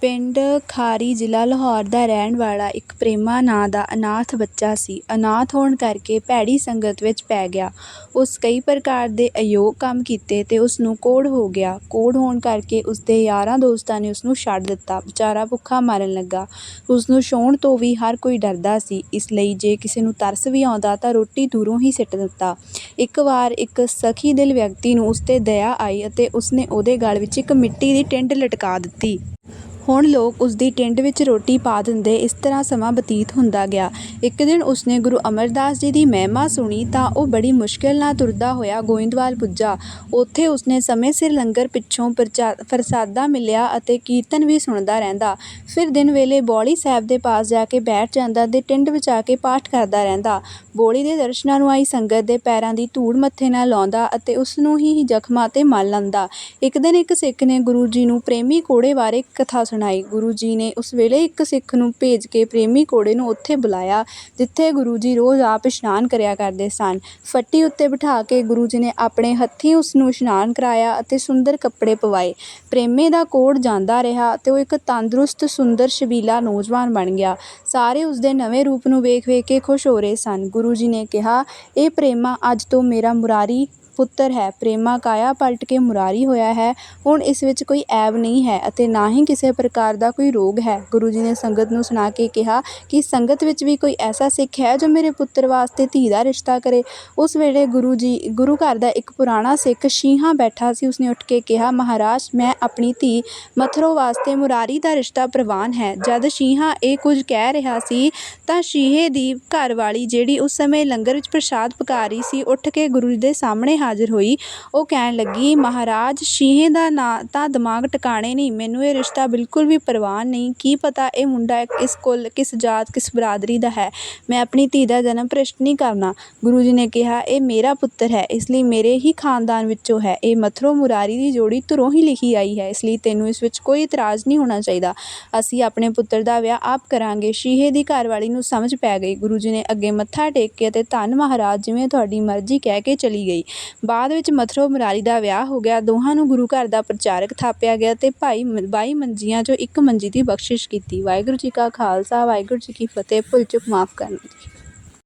ਪਿੰਡ ਖਾਰੀ ਜ਼ਿਲ੍ਹਾ ਲਾਹੌਰ ਦਾ ਰਹਿਣ ਵਾਲਾ ਇੱਕ ਪ੍ਰੇਮਾ ਨਾਂ ਦਾ ਅਨਾਥ ਬੱਚਾ ਸੀ। ਅਨਾਥ ਹੋਣ ਕਰਕੇ ਭੈੜੀ ਸੰਗਤ ਵਿੱਚ ਪੈ ਗਿਆ। ਉਸ ਕਈ ਪ੍ਰਕਾਰ ਦੇ ਅਯੋਗ ਕੰਮ ਕੀਤੇ ਅਤੇ ਉਸ ਨੂੰ ਕੋਹੜ ਹੋ ਗਿਆ। ਕੋਹੜ ਹੋਣ ਕਰਕੇ ਉਸਦੇ ਯਾਰਾਂ ਦੋਸਤਾਂ ਨੇ ਉਸਨੂੰ ਛੱਡ ਦਿੱਤਾ। ਵਿਚਾਰਾ ਭੁੱਖਾ ਮਰਨ ਲੱਗਾ। ਉਸਨੂੰ ਛੂਹਣ ਤੋਂ ਵੀ ਹਰ ਕੋਈ ਡਰਦਾ ਸੀ। ਇਸ ਲਈ ਜੇ ਕਿਸੇ ਨੂੰ ਤਰਸ ਵੀ ਆਉਂਦਾ ਤਾਂ ਰੋਟੀ ਦੂਰੋਂ ਹੀ ਸਿੱਟ ਦਿੱਤਾ। ਇੱਕ ਵਾਰ ਇੱਕ ਸਖੀ ਦਿਲ ਵਿਅਕਤੀ ਨੂੰ ਉਸ 'ਤੇ ਦਇਆ ਆਈ ਅਤੇ ਉਸਨੇ ਉਹਦੇ ਗਲ ਵਿੱਚ ਇੱਕ ਮਿੱਟੀ ਦੀ ਟਿੰਡ ਲਟਕਾ ਦਿੱਤੀ। ਹੁਣ ਲੋਕ ਉਸਦੀ ਟਿੰਡ ਵਿੱਚ ਰੋਟੀ ਪਾ ਦਿੰਦੇ ਇਸ ਤਰ੍ਹਾਂ ਸਮਾਂ ਬਤੀਤ ਹੁੰਦਾ ਗਿਆ। ਇੱਕ ਦਿਨ ਉਸਨੇ ਗੁਰੂ ਅਮਰਦਾਸ ਜੀ ਦੀ ਮਹਿਮਾ ਸੁਣੀ ਤਾਂ ਉਹ ਬੜੀ ਮੁਸ਼ਕਿਲ ਨਾਲ ਤੁਰਦਾ ਹੋਇਆ ਗੋਇੰਦਵਾਲ ਪੁੱਜਾ। ਉੱਥੇ ਉਸਨੇ ਸਮੇਂ ਸਿਰ ਲੰਗਰ ਪਿੱਛੋਂ ਪ੍ਰਚਾ, ਪ੍ਰਸਾਦਾ ਮਿਲਿਆ ਅਤੇ ਕੀਰਤਨ ਵੀ ਸੁਣਦਾ ਰਹਿੰਦਾ। ਫਿਰ ਦਿਨ ਵੇਲੇ ਬੌਲੀ ਸਾਹਿਬ ਦੇ ਪਾਸ ਜਾ ਕੇ ਬੈਠ ਜਾਂਦਾ ਅਤੇ ਟਿੰਡ ਵਿੱਚ ਆ ਕੇ ਪਾਠ ਕਰਦਾ ਰਹਿੰਦਾ। ਬੌਲੀ ਦੇ ਦਰਸ਼ਨਾਂ ਨੂੰ ਆਈ ਸੰਗਤ ਦੇ ਪੈਰਾਂ ਦੀ ਧੂੜ ਮੱਥੇ ਨਾਲ ਲਾਉਂਦਾ ਅਤੇ ਉਸ ਨੂੰ ਹੀ ਜ਼ਖਮਾਂ 'ਤੇ ਮਲ ਲੈਂਦਾ। ਇੱਕ ਦਿਨ ਇੱਕ ਸਿੱਖ ਨੇ ਗੁਰੂ ਜੀ ਨੂੰ ਪ੍ਰੇਮੀ ਕੋੜੇ ਬਾਰੇ ਕਥਾ ਸੁਣਾਈ ਗੁਰੂ ਜੀ ਨੇ ਉਸ ਵੇਲੇ ਇੱਕ ਸਿੱਖ ਨੂੰ ਭੇਜ ਕੇ ਪ੍ਰੇਮੀ ਘੋੜੇ ਨੂੰ ਉੱਥੇ ਬੁਲਾਇਆ, ਜਿੱਥੇ ਗੁਰੂ ਜੀ ਰੋਜ਼ ਆਪ ਇਸ਼ਨਾਨ ਕਰਿਆ ਕਰਦੇ ਸਨ। ਫੱਟੀ ਉੱਤੇ ਬਿਠਾ ਕੇ ਗੁਰੂ ਜੀ ਨੇ ਆਪਣੇ ਹੱਥੀਂ ਉਸ ਨੂੰ ਇਸ਼ਨਾਨ ਕਰਾਇਆ ਅਤੇ ਸੁੰਦਰ ਕੱਪੜੇ ਪਵਾਏ। ਪ੍ਰੇਮੇ ਦਾ ਕੋੜ ਜਾਂਦਾ ਰਿਹਾ ਅਤੇ ਉਹ ਇੱਕ ਤੰਦਰੁਸਤ, ਸੁੰਦਰ, ਸ਼ਬੀਲਾ ਨੌਜਵਾਨ ਬਣ ਗਿਆ। ਸਾਰੇ ਉਸ ਦੇ ਨਵੇਂ ਰੂਪ ਨੂੰ ਵੇਖ ਵੇਖ ਕੇ ਖੁਸ਼ ਹੋ ਰਹੇ ਸਨ। ਗੁਰੂ ਜੀ ਨੇ ਕਿਹਾ, ਇਹ ਪ੍ਰੇਮਾ ਅੱਜ ਤੋਂ ਮੇਰਾ ਮੁਰਾਰੀ ਪੁੱਤਰ ਹੈ। ਪ੍ਰੇਮਾ ਕਾਇਆ ਪਲਟ ਕੇ ਮੁਰਾਰੀ ਹੋਇਆ ਹੈ। ਹੁਣ ਇਸ ਵਿੱਚ ਕੋਈ ਐਬ ਨਹੀਂ ਹੈ ਅਤੇ ਨਾ ਹੀ ਕਿਸੇ ਪ੍ਰਕਾਰ ਦਾ ਕੋਈ ਰੋਗ ਹੈ। ਗੁਰੂ ਜੀ ਨੇ ਸੰਗਤ ਨੂੰ ਸੁਣਾ ਕੇ ਕਿਹਾ ਕਿ ਸੰਗਤ ਵਿੱਚ ਵੀ ਕੋਈ ਐਸਾ ਸਿੱਖ ਹੈ ਜੋ ਮੇਰੇ ਪੁੱਤਰ ਵਾਸਤੇ ਧੀ ਦਾ ਰਿਸ਼ਤਾ ਕਰੇ। ਉਸ ਵੇਲੇ ਗੁਰੂ ਜੀ, ਗੁਰੂ ਘਰ ਦਾ ਇੱਕ ਪੁਰਾਣਾ ਸਿੱਖ ਸ਼ੀਹਾਂ ਬੈਠਾ ਸੀ। ਉਸਨੇ ਉੱਠ ਕੇ ਕਿਹਾ, ਮਹਾਰਾਜ, ਮੈਂ ਆਪਣੀ ਧੀ ਮਥਰੋ ਵਾਸਤੇ ਮੁਰਾਰੀ ਦਾ ਰਿਸ਼ਤਾ ਪ੍ਰਵਾਨ ਹੈ। ਜਦ ਸ਼ੀਹਾਂ ਇਹ ਕੁਝ ਕਹਿ ਰਿਹਾ ਸੀ, ਤਾਂ ਸ਼ੀਹੇ ਦੀ ਘਰ ਵਾਲੀ ਜਿਹੜੀ ਉਸ ਸਮੇਂ ਲੰਗਰ ਵਿੱਚ ਪ੍ਰਸ਼ਾਦ ਪਕਾ ਰਹੀ ਸੀ, ਉੱਠ ਕੇ ਗੁਰੂ ਜੀ ਦੇ ਸਾਹਮਣੇ ਹਾਜ਼ਰ ਹੋਈ। ਉਹ ਕਹਿਣ ਲੱਗੀ, ਮਹਾਰਾਜ, ਸ਼ੀਹੇ ਦਾ ਨਾਂ ਤਾਂ ਦਿਮਾਗ ਟਿਕਾਣੇ ਨਹੀਂ। ਮੈਨੂੰ ਇਹ ਰਿਸ਼ਤਾ ਬਿਲਕੁਲ ਵੀ ਪ੍ਰਵਾਨ ਨਹੀਂ। ਕੀ ਪਤਾ ਇਹ ਮੁੰਡਾ ਕਿਸ ਕੁਲ ਕਿਸ ਜਾਤ, ਕਿਸ ਬਰਾਦਰੀ ਦਾ ਹੈ। ਮੈਂ ਆਪਣੀ ਧੀ ਦਾ ਜਨਮ ਭ੍ਰਿਸ਼ਟ ਨਹੀਂ ਕਰਨਾ। ਗੁਰੂ ਜੀ ਨੇ ਕਿਹਾ, ਇਹ ਮੇਰਾ ਪੁੱਤਰ ਹੈ। ਇਸ ਲਈ ਮੇਰੇ ਹੀ ਖਾਨਦਾਨ ਵਿੱਚੋਂ ਹੈ। ਇਹ ਮਥਰੋ ਮੁਰਾਰੀ ਦੀ ਜੋੜੀ ਧੁਰੋਂ ਹੀ ਲਿਖੀ ਆਈ ਹੈ। ਇਸ ਲਈ ਤੈਨੂੰ ਇਸ ਵਿੱਚ ਕੋਈ ਇਤਰਾਜ਼ ਨਹੀਂ ਹੋਣਾ ਚਾਹੀਦਾ। ਅਸੀਂ ਆਪਣੇ ਪੁੱਤਰ ਦਾ ਵਿਆਹ ਆਪ ਕਰਾਂਗੇ। ਸ਼ੀਹੇ ਦੀ ਘਰਵਾਲੀ ਨੂੰ ਸਮਝ ਪੈ ਗਈ। ਗੁਰੂ ਜੀ ਨੇ ਅੱਗੇ ਮੱਥਾ ਟੇਕ ਕੇ ਅਤੇ ਧੰਨ ਮਹਾਰਾਜ, ਜਿਵੇਂ ਤੁਹਾਡੀ ਮਰਜ਼ੀ ਕਹਿ ਕੇ ਚਲੀ ਗਈ। ਬਾਅਦ ਵਿੱਚ ਮਥਰੋ ਮੁਰਾਰੀ ਦਾ ਵਿਆਹ ਹੋ ਗਿਆ। ਦੋਹਾਂ ਨੂੰ ਗੁਰੂ ਘਰ ਦਾ ਪ੍ਰਚਾਰਕ ਥਾਪਿਆ ਗਿਆ ਤੇ ਭਾਈ ਬਾਈ ਮੰਜੀਆਂ ਚੋਂ ਇੱਕ ਮੰਜੀ ਦੀ ਬਖਸ਼ਿਸ਼ ਕੀਤੀ। ਵਾਹਿਗੁਰੂ ਜੀ ਕਾ ਖਾਲਸਾ, ਵਾਹਿਗੁਰੂ ਜੀ ਕੀ ਫਤਿਹ। ਭੁੱਲ ਚੁੱਕ, ਮਾਫ ਕਰਨਾ।